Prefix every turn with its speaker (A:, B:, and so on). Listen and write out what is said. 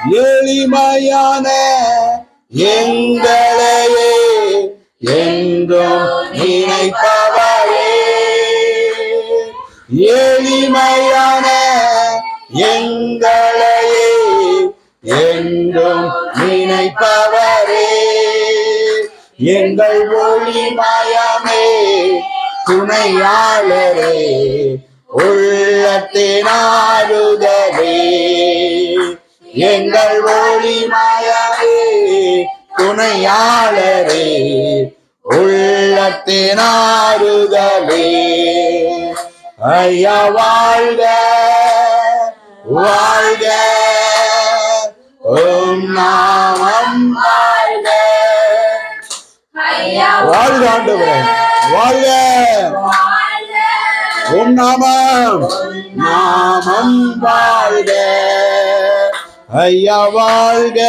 A: எளிமையான எங்களையே என்றும் நினைப்பவரே எளிமையான எங்களையே என்றும் நினைப்பவரே எங்கள் ஒளிமயமே துணையாளரே உள்ளத்தினாருதலே எங்கள் ஒளிமயமே துணையாளரே உள்ளத்தினாருதலே ஐயா வாழ்க வாழ்க. ஓம் நாமம் வாழ்க. வாழ்க ஆண்டவரே வாழ்க. ஓம் நாமம். நாமம் வாழ்க. ஐயா வாழ்க